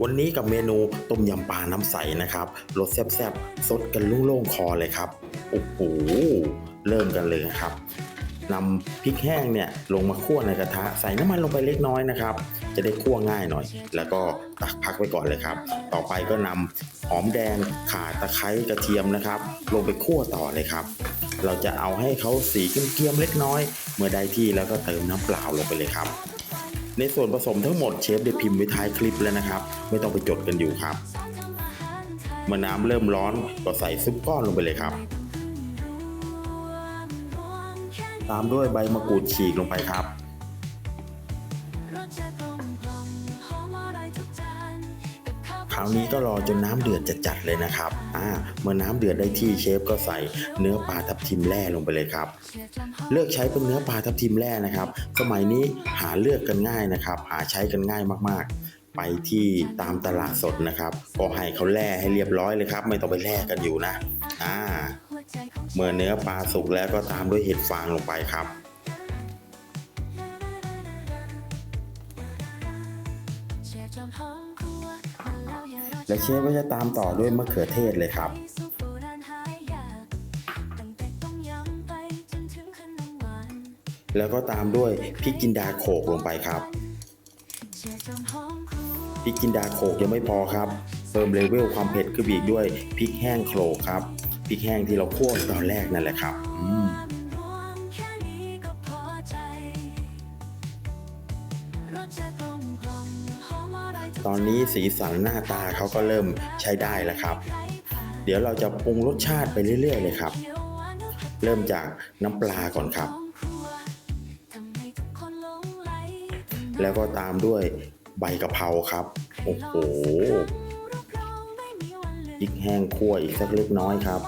วันนี้กับเมนูต้มยำปลาน้ำใสนะครับรสแซ่บๆสดกันรุ่งโล่งคอเลยครับโอ้โหเริ่มกันเลยครับนำพริกแห้งเนี่ยลงมาคั่วในกระทะใส่น้ำมันลงไปเล็กน้อยนะครับ จะได้คั่วง่ายหน่อย แล้วก็ตักพักไว้ก่อนเลยครับ ต่อไปก็นำหอมแดงข่าตะไคร้กระเทียมนะครับ ลงไปคั่วต่อเลยครับ เราจะเอาให้เขาสีเกรียมๆเล็กน้อย เมื่อได้ที่แล้วก็เติมน้ำเปล่าลงไปเลยครับ ในส่วนผสมทั้งหมดเชฟได้พิมพ์ไว้ท้ายคลิปแล้วนะครับ ไม่ต้องไปจดกันอยู่ครับ เมื่อน้ำเริ่มร้อนก็ใส่ซุปก้อนลงไปเลยครับ ตามด้วยใบมะกรูดฉีกลงไปครับ คราวนี้ก็รอจนน้ำเดือดจัดๆเลยนะครับอ่าเมื่อน้ำเดือดได้ที่เชฟก็ใส่เนื้อปลาทับทิมแร่ลงไปเลยครับ เลือกใช้เป็นเนื้อปลาทับทิมแร่นะครับ สมัยนี้หาเลือกกันง่ายนะครับ หาใช้กันง่ายมากๆไปที่ตามตลาดสดนะครับก็ให้เขาแล่ให้เรียบร้อยเลยครับ ไม่ต้องไปแล่กันอยู่นะอ่าเมื่อเนื้อปลาสุกแล้วก็ตามด้วยเห็ดฟางลงไปครับ และเชฟก็จะตามต่อด้วยมะเขือเทศเลยครับ แล้วก็ตามด้วยพริกจินดาโขกลงไปครับพริกจินดาโขกยังไม่พอครับเพิ่มเลเวลความเผ็ดขึ้นอีกด้วยพริกแห้งโขลกครับพริกแห้งที่เราคั่วตอนแรกนั่นแหละครับอืม ตอนนี้สีสันหน้าตาเขาก็เริ่มใช้ได้แล้วครับ เดี๋ยวเราจะปรุงรสชาติไปเรื่อยๆเลยครับ เริ่มจากน้ำปลาก่อนครับ แล้วก็ตามด้วยใบกะเพราครับ โอ้โหพริกแห้งคั่วอีกสักเล็กน้อยครับ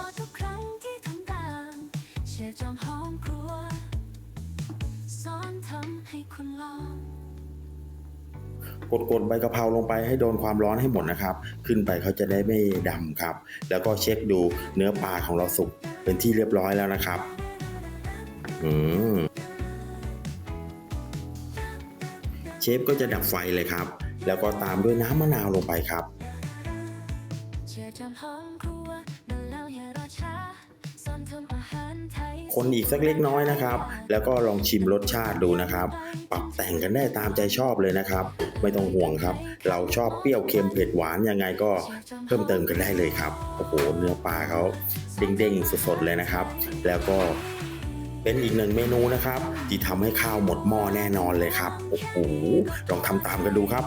กดๆใบกะเพราลงไปให้โดนความร้อนให้หมดนะครับ ขึ้นไปเขาจะได้ไม่ดำครับ แล้วก็เช็คดูเนื้อปลาของเราสุกเป็นที่เรียบร้อยแล้วนะครับ อืมเชฟก็จะดับไฟเลยครับ แล้วก็ตามด้วยน้ำมะนาวลงไปครับ คนอีกสักเล็กน้อยนะครับ แล้วก็ลองชิมรสชาติดูนะครับ ปรับแต่งกันได้ตามใจชอบเลยนะครับ ไม่ต้องห่วงครับ เราชอบเปรี้ยวเค็มเผ็ดหวานยังไงก็เพิ่มเติมกันได้เลยครับโอ้โหเนื้อปลาเขาเด้งๆสดๆเลยนะครับ แล้วก็เป็นอีกหนึ่งเมนูนะครับ ที่ทำให้ข้าวหมดหม้อแน่นอนเลยครับโอ้โหลองทำตามกันดูครับ